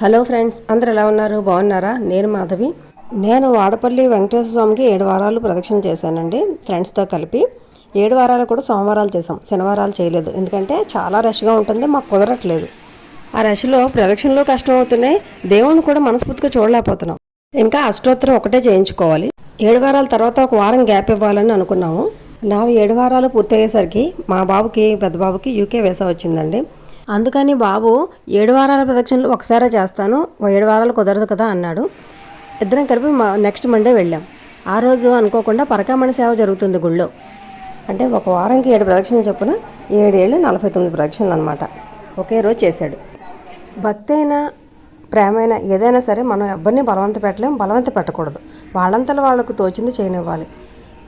Hello friends అందరు ఎలా ఉన్నారు? బాగున్నారా? నేను మాధవి. నేను వాడపల్లి వెంకటేశ్వర స్వామికి ఏడు వారాలు ప్రదక్షిణ చేశానండి ఫ్రెండ్స్తో కలిపి. ఏడు వారాలు కూడా సోమవారాలు చేసాం శనివారాలు చేయలేదు. ఎందుకంటే చాలా రష్గా ఉంటుంది మాకు కుదరట్లేదు. ఆ రష్లో ప్రదక్షిణలు కష్టం అవుతున్నాయి దేవుణ్ణి కూడా మనస్ఫూర్తిగా చూడలేకపోతున్నాం. ఇంకా అష్టోత్తరం ఒకటే చేయించుకోవాలి. ఏడు వారాల తర్వాత ఒక వారం గ్యాప్ ఇవ్వాలని అనుకున్నాము. నా ఏడు వారాలు పూర్తయ్యేసరికి మా బాబుకి పెద్ద బాబుకి యూకే వేసా వచ్చిందండి. అందుకని బాబు ఏడు వారాల ప్రదక్షిణలు ఒకసారి చేస్తాను. ఓ ఏడు వారాలు కుదరదు కదా అన్నాడు. ఇద్దరం కలిపి మా నెక్స్ట్ మండే వెళ్ళాం. ఆ రోజు అనుకోకుండా పరకామణి సేవ జరుగుతుంది గుళ్ళో. అంటే ఒక వారంకి ఏడు ప్రదక్షిణలు చొప్పున ఏడేళ్ళు నలభై తొమ్మిది ప్రదక్షిణలు అనమాట ఒకే రోజు చేశాడు. భక్తి అయినా ప్రేమైన ఏదైనా సరే మనం ఎవరిని బలవంత పెట్టలేం బలవంత పెట్టకూడదు. వాళ్ళంతలో వాళ్ళకు తోచింది చేయనివ్వాలి.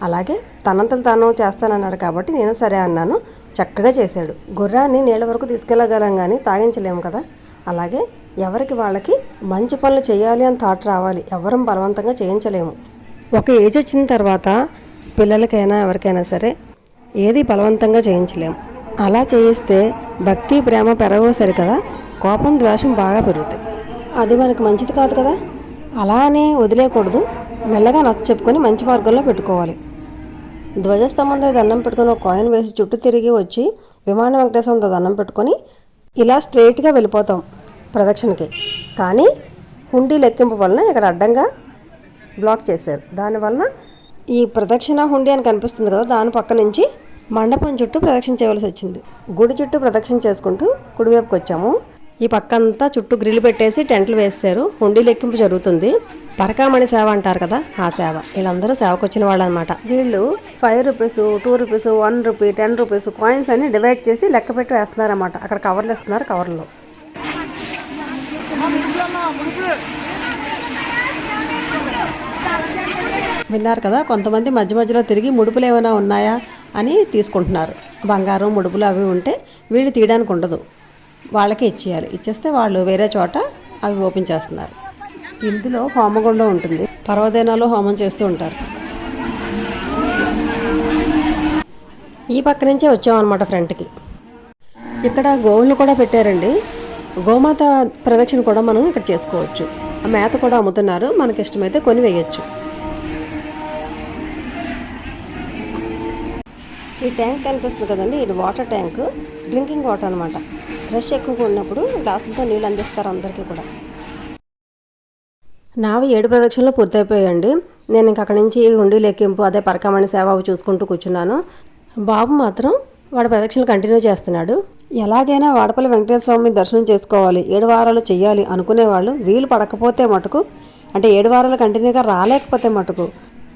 అలాగే తనంతలు తాను చేస్తానన్నాడు కాబట్టి నేను సరే అన్నాను. చక్కగా చేశాడు. గుర్రాన్ని నీళ్ళ వరకు తీసుకెళ్ళగలం కానీ తాగించలేము కదా. అలాగే ఎవరికి వాళ్ళకి మంచి పనులు చేయాలి అని థాట్ రావాలి. ఎవరం బలవంతంగా చేయించలేము. ఒక ఏజ్ వచ్చిన తర్వాత పిల్లలకైనా ఎవరికైనా సరే ఏది బలవంతంగా చేయించలేము. అలా చేయిస్తే భక్తి ప్రేమ పెరగవు సరి కదా. కోపం ద్వేషం బాగా పెరుగుతాయి. అది మనకు మంచిది కాదు కదా. అలా అని వదిలేయకూడదు మెల్లగా నచ్చ చెప్పుకొని మంచి మార్గంలో పెట్టుకోవాలి. ధ్వజస్తంభం దగ్గర దండం పెట్టుకుని ఒక కాయిన్ వేసి చుట్టూ తిరిగి వచ్చి విమాన వెంకటేశ్వరంతో దండం పెట్టుకొని ఇలా స్ట్రేట్గా వెళ్ళిపోతాం ప్రదక్షిణకి. కానీ హుండీ లెక్కింపు వలన ఇక్కడ అడ్డంగా బ్లాక్ చేశారు. దానివలన ఈ ప్రదక్షిణ హుండీ అని కనిపిస్తుంది కదా దాని పక్క నుంచి మండపం చుట్టూ ప్రదక్షిణ చేయవలసి వచ్చింది. గుడి చుట్టూ ప్రదక్షిణ చేసుకుంటూ కుడివైపుకి వచ్చాము. ఈ పక్కంతా చుట్టూ గ్రిల్ పెట్టేసి టెంట్లు వేశారు హుండీ లెక్కింపు జరుగుతుంది. పరకామణి సేవ అంటారు కదా ఆ సేవ. వీళ్ళందరూ సేవకు వచ్చిన వాళ్ళు అనమాట వీళ్ళు five rupees two rupees one rupee ten rupees coins అన్ని డివైడ్ చేసి లెక్క పెట్టి వేస్తున్నారన్నమాట. అక్కడ కవర్లు ఇస్తున్నారు కవర్లో. విన్నారు కదా కొంతమంది మధ్య మధ్యలో తిరిగి ముడుపులు ఏమైనా ఉన్నాయా అని తీసుకుంటున్నారు. బంగారం ముడుపులు అవి ఉంటే వీళ్ళు తీయడానికి ఉండదు. వాళ్ళకి ఇచ్చేయాలి. ఇచ్చేస్తే వాళ్ళు వేరే చోట అవి ఓపెన్ చేస్తున్నారు. ఇందులో హోమగుండం ఉంటుంది. పర్వదినాలు హోమం చేస్తూ ఉంటారు. ఈ పక్క నుంచే వచ్చామన్నమాట ఫ్రంట్కి. ఇక్కడ గోవులు కూడా పెట్టారండి. గోమాత ప్రదక్షిణ కూడా మనం ఇక్కడ చేసుకోవచ్చు. ఆ మేత కూడా అమ్ముతున్నారు. మనకి ఇష్టమైతే కొని వేయచ్చు. ఈ ట్యాంక్ కనిపిస్తుంది కదండి. ఇది వాటర్ ట్యాంక్. డ్రింకింగ్ వాటర్ అనమాట రష్ ఎక్కువగా ఉన్నప్పుడు గ్లాసులతో నీళ్ళు అందిస్తారు అందరికీ కూడా. నావి ఏడు ప్రదక్షిణలు పూర్తయిపోయాయండి. నేను ఇంక అక్కడి నుంచి ఉండి లెక్కింపు అదే పరకమణి సేవ చూసుకుంటూ కూర్చున్నాను. బాబు మాత్రం వాడి ప్రదక్షిణలు కంటిన్యూ చేస్తున్నాడు. ఎలాగైనా వాడపల్లి వెంకటేశ్వరస్వామి దర్శనం చేసుకోవాలి ఏడు వారాలు చేయాలి అనుకునేవాళ్ళు వీలు పడకపోతే మటుకు అంటే ఏడు వారాలు కంటిన్యూగా రాలేకపోతే మటుకు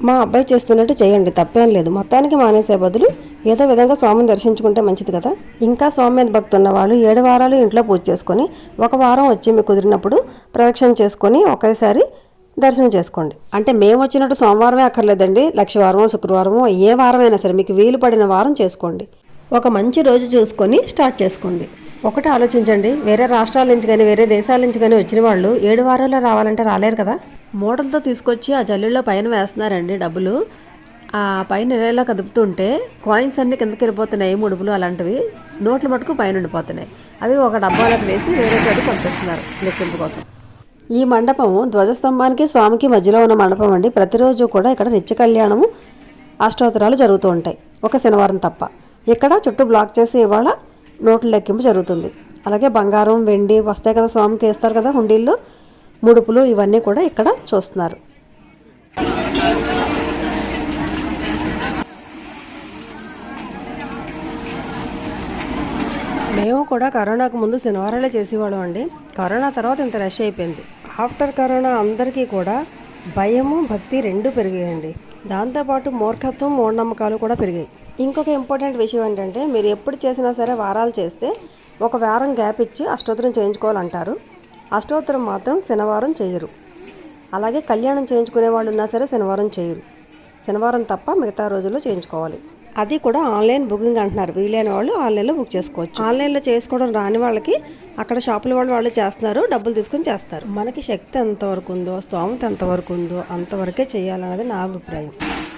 మా అబ్బాయి చేస్తున్నట్టు చేయండి తప్పేం లేదు. మొత్తానికి మానేసే బదులు ఏదో విధంగా స్వామిని దర్శించుకుంటే మంచిది కదా. ఇంకా స్వామి మీద భక్తి ఉన్న వాళ్ళు ఏడు వారాలు ఇంట్లో పూజ చేసుకొని ఒక వారం వచ్చి మీకు కుదిరినప్పుడు ప్రదక్షిణ చేసుకొని ఒకేసారి దర్శనం చేసుకోండి. అంటే మేము వచ్చినట్టు సోమవారమే అక్కర్లేదండి లక్షవారమో శుక్రవారమో ఏ వారమైనా సరే మీకు వీలు పడిన వారం చేసుకోండి. ఒక మంచి రోజు చూసుకొని స్టార్ట్ చేసుకోండి. ఒకటి ఆలోచించండి వేరే రాష్ట్రాల నుంచి కానీ వేరే దేశాల నుంచి కానీ వచ్చిన వాళ్ళు ఏడు వారాల్లో రావాలంటే రాలేరు కదా. మోడల్తో తీసుకొచ్చి ఆ జల్లుల్లో పైన వేస్తున్నారండి డబ్బులు. ఆ పైన నెలలో కదుపుతుంటే కాయిన్స్ అన్ని కిందకి వెళ్ళిపోతున్నాయి ముడుపులు అలాంటివి. నోట్ల మటుకు పైన ఉండిపోతున్నాయి. అవి ఒక డబ్బాలకు వేసి వేరే చోటు పంపిస్తున్నారు లెక్కింపు కోసం. ఈ మండపం ధ్వజస్తంభానికి స్వామికి మధ్యలో ఉన్న మండపం అండి. ప్రతిరోజు కూడా ఇక్కడ నిత్య కళ్యాణము అష్టోత్తరాలు జరుగుతూ ఉంటాయి. ఒక శనివారం తప్ప. ఇక్కడ చుట్టూ బ్లాక్ చేసి ఇవాళ నోట్ల లెక్కింపు జరుగుతుంది. అలాగే బంగారం వెండి వస్తాయి కదా స్వామికి వేస్తారు కదా హుండీల్లో. ముడుపులు ఇవన్నీ కూడా ఇక్కడ చూస్తున్నారు. మేము కూడా కరోనాకు ముందు శనివారాలే చేసేవాళ్ళం అండి. కరోనా తర్వాత ఇంత రష్ అయిపోయింది. ఆఫ్టర్ కరోనా అందరికీ కూడా భయము భక్తి రెండు పెరిగాయండి. దాంతోపాటు మూర్ఖత్వం మూఢనమ్మకాలు కూడా పెరిగాయి. ఇంకొక ఇంపార్టెంట్ విషయం ఏంటంటే మీరు ఎప్పుడు చేసినా సరే వారాలు చేస్తే ఒక వారం గ్యాప్ ఇచ్చి అష్టోత్తరం చేయించుకోవాలంటారు. అష్టోత్తరం మాత్రం శనివారం చేయరు. అలాగే కళ్యాణం చేయించుకునే వాళ్ళు ఉన్నా సరే శనివారం చేయరు. శనివారం తప్ప మిగతా రోజుల్లో చేయించుకోవాలి. అది కూడా ఆన్లైన్ బుకింగ్ అంటున్నారు. వీలైన వాళ్ళు ఆన్లైన్లో బుక్ చేసుకోవచ్చు. ఆన్లైన్లో చేసుకోవడం రాని వాళ్ళకి అక్కడ షాపుల వాళ్ళు వాళ్ళు చేస్తున్నారు. డబ్బులు తీసుకొని చేస్తారు. మనకి శక్తి ఎంతవరకు ఉందో స్తోమత ఎంతవరకు ఉందో అంతవరకే చేయాలన్నది నా అభిప్రాయం.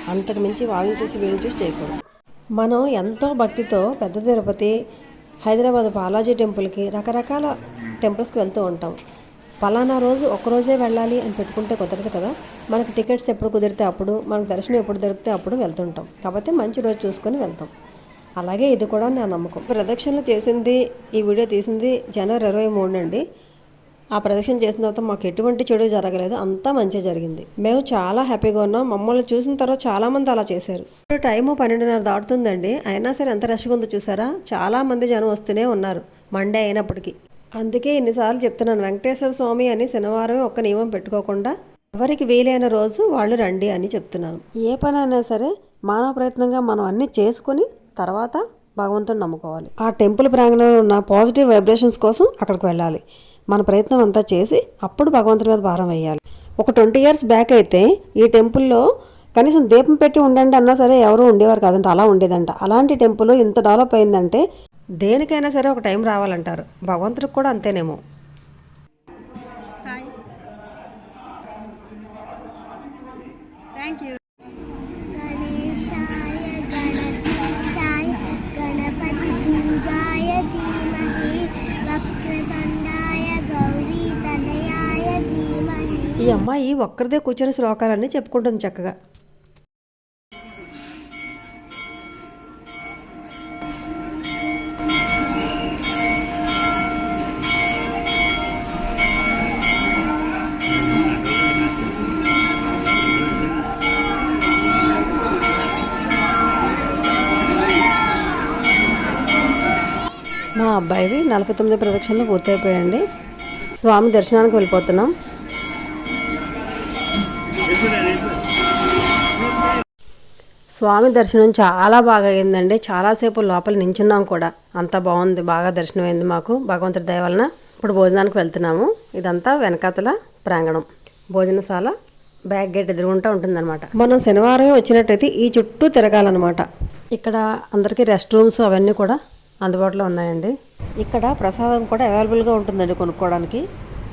అంతకు మించి వాళ్ళని చూసి వీళ్ళని చూసి చేయకూడదు. మనం ఎంతో భక్తితో పెద్ద తిరుపతి హైదరాబాద్ బాలాజీ టెంపుల్కి రకరకాల టెంపుల్స్కి వెళ్తూ ఉంటాం. పలానా రోజు ఒకరోజే వెళ్ళాలి అని పెట్టుకుంటే కుదరదు కదా. మనకు టికెట్స్ ఎప్పుడు కుదిరితే అప్పుడు మనకు దర్శనం ఎప్పుడు దొరికితే అప్పుడు వెళ్తుంటాం. కాబట్టి మంచి రోజు చూసుకొని వెళ్తాం. అలాగే ఇది కూడా నా నమ్మకం. ప్రదక్షిణలు చేసింది ఈ వీడియో తీసింది జనవరి ఇరవై మూడు అండి. ఆ ప్రదక్షిణ చేసిన తర్వాత మాకు ఎటువంటి చెడు జరగలేదు. అంతా మంచిగా జరిగింది. మేము చాలా హ్యాపీగా ఉన్నాం. మమ్మల్ని చూసిన తర్వాత చాలా మంది అలా చేశారు. ఇప్పుడు టైము పన్నెండున్నర దాటుతుందండి. అయినా సరే ఎంత రష్గా ఉందో చూసారా? చాలామంది జనం వస్తూనే ఉన్నారు. మండే అయినప్పటికీ. అందుకే ఇన్నిసార్లు చెప్తున్నాను వెంకటేశ్వర స్వామి అని శనివారం ఒక్క నియమం పెట్టుకోకుండా ఎవరికి వీలైన రోజు వాళ్ళు రండి అని చెప్తున్నాను. ఏ పని అయినా సరే మానవ ప్రయత్నంగా మనం అన్నీ చేసుకొని తర్వాత భగవంతుని నమ్ముకోవాలి. ఆ టెంపుల్ ప్రాంగణంలో ఉన్న పాజిటివ్ వైబ్రేషన్స్ కోసం అక్కడికి వెళ్ళాలి. మన ప్రయత్నం అంతా చేసి అప్పుడు భగవంతుని మీద భారం వేయాలి. ఒక ట్వంటీ ఇయర్స్ బ్యాక్ అయితే ఈ టెంపుల్లో కనీసం దీపం పెట్టి ఉండండి అన్నా సరే ఎవరు ఉండేవారు కాదంట అలా ఉండేదంట. అలాంటి టెంపుల్ ఇంత డెవలప్ అయిందంటే దేనికైనా సరే ఒక టైం రావాలంటారు. భగవంతుడికి కూడా అంతేనేమో. ఈ అమ్మాయి ఒక్కరిదే కూర్చొని శ్లోకాలన్నీ చెప్పుకుంటుంది చక్కగా. అబ్బాయివి. నలభై తొమ్మిది ప్రదక్షిణలు పూర్తయిపోయాయండి. స్వామి దర్శనానికి వెళ్ళిపోతున్నాం. స్వామి దర్శనం చాలా బాగా అయిందండి. చాలాసేపు లోపల నించున్నాం కూడా. అంత బాగుంది. బాగా దర్శనం అయింది మాకు. భగవంతుడి దయ వలన ఇప్పుడు భోజనానికి వెళ్తున్నాము. ఇదంతా వెనకాతల ప్రాంగణం. భోజనశాల బ్యాక్ గేట్ ఎదురుగుంటా ఉంటుందన్నమాట. మనం శనివారం వచ్చినట్టయితే ఈ చుట్టూ తిరగాలన్నమాట. ఇక్కడ అందరికీ రెస్ట్ రూమ్స్ అవన్నీ కూడా అందుబాటులో ఉన్నాయండి. ఇక్కడ ప్రసాదం కూడా అవైలబుల్గా ఉంటుందండి కొనుక్కోవడానికి.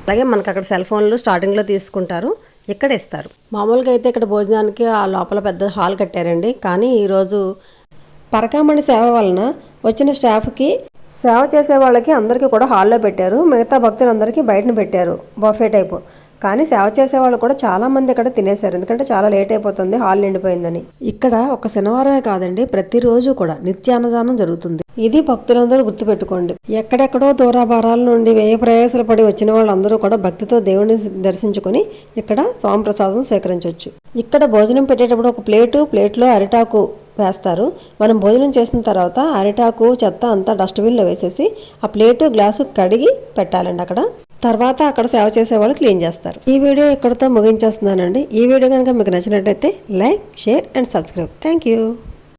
అలాగే మనకు అక్కడ సెల్ ఫోన్లు స్టార్టింగ్లో తీసుకుంటారు ఇక్కడ ఇస్తారు. మామూలుగా అయితే ఇక్కడ భోజనానికి ఆ లోపల పెద్ద హాల్ కట్టారండి. కానీ ఈరోజు పరకామణి సేవ వలన వచ్చిన స్టాఫ్కి సేవ చేసే వాళ్ళకి అందరికీ కూడా హాల్లో పెట్టారు. మిగతా భక్తులందరికీ బయటను పెట్టారు. Buffet type. కానీ సేవ చేసే వాళ్ళు కూడా చాలా మంది ఇక్కడ తినేశారు. ఎందుకంటే చాలా లేట్ అయిపోతుంది హాల్ నిండిపోయిందని. ఇక్కడ ఒక శనివారమే కాదండి ప్రతిరోజు కూడా నిత్యాన్నదానం జరుగుతుంది. ఇది భక్తులందరూ గుర్తుపెట్టుకోండి. ఎక్కడెక్కడో దూరాభారాల నుండి వ్యయ ప్రయాసలు పడి వచ్చిన వాళ్ళందరూ కూడా భక్తితో దేవుని దర్శించుకొని ఇక్కడ స్వామి ప్రసాదం స్వీకరించవచ్చు ఇక్కడ భోజనం పెట్టేటప్పుడు ఒక ప్లేటు ప్లేట్లో అరిటాకు వేస్తారు. మనం భోజనం చేసిన తర్వాత అరిటాకు చెత్త అంతా డస్ట్బిన్లో వేసేసి ఆ ప్లేటు గ్లాసు కడిగి పెట్టాలండి అక్కడ. తర్వాత అక్కడ సేవ చేసే వాళ్ళు క్లీన్ చేస్తారు. ఈ వీడియో ఇక్కడితో ముగించేస్తున్నానండి. ఈ వీడియో కనుక మీకు నచ్చినట్టయితే like share and subscribe. Thank you